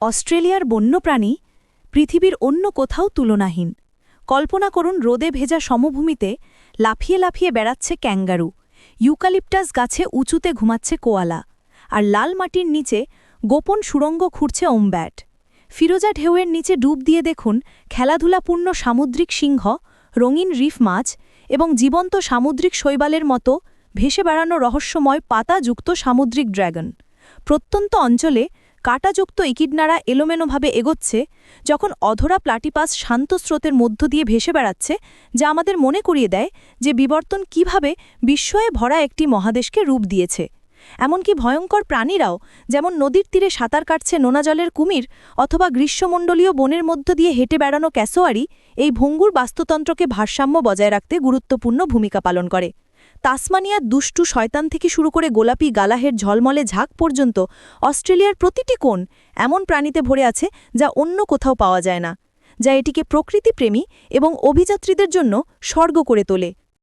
অস্ট্রেলিয়ার বন্যপ্রাণী পৃথিবীর অন্য কোথাও তুলনাহীন। কল্পনা করুন রোদে ভেজা সমভূমিতে লাফিয়ে লাফিয়ে বেড়াচ্ছে ক্যাঙ্গারু। ইউকালিপটাস গাছে উঁচুতে ঘুমাচ্ছে কোয়ালা। আর লাল মাটির নিচে গোপন সুড়ঙ্গ খুঁড়ছে ওমব্যাট। ফিরোজা ঢেউয়ের নিচে ডুব দিয়ে দেখুন খেলাধুলাপূর্ণ সামুদ্রিক সিংহ, রঙিন রিফ মাছ এবং জীবন্ত সামুদ্রিক শৈবালের মতো ভেসে বেড়ানো রহস্যময় পাতাযুক্ত সামুদ্রিক ড্র্যাগন প্রত্যন্ত অঞ্চলে কাঁটাযুক্ত ইকিডনারা এলোমেলোভাবে এগোচ্ছে যখন অধরা প্লাটিপাস শান্ত স্রোতের মধ্য দিয়ে ভেসে বেড়াচ্ছে, যা আমাদের মনে করিয়ে দেয় যে বিবর্তন কীভাবে বিস্ময়ে ভরা একটি মহাদেশকে রূপ দিয়েছে। এমনকি ভয়ঙ্কর প্রাণীরাও, যেমন নদীর তীরে সাঁতার কাটছে নোনা জলের কুমির অথবা গ্রীষ্মমণ্ডলীয় বনের মধ্য দিয়ে হেঁটে বেড়ানো ক্যাসোয়ারি, এই ভঙ্গুর বাস্তুতন্ত্রকে ভারসাম্য বজায় রাখতে গুরুত্বপূর্ণ ভূমিকা পালন করে। তাসমানিয়ার দুষ্টু শয়তান থেকে শুরু করে গোলাপি গালাহের ঝলমলে ঝাঁক পর্যন্ত অস্ট্রেলিয়ার প্রতিটি কোণ এমন প্রাণীতে ভরে আছে যা অন্য কোথাও পাওয়া যায় না, যা এটিকে প্রকৃতিপ্রেমী এবং অভিযাত্রীদের জন্য স্বর্গ করে তোলে।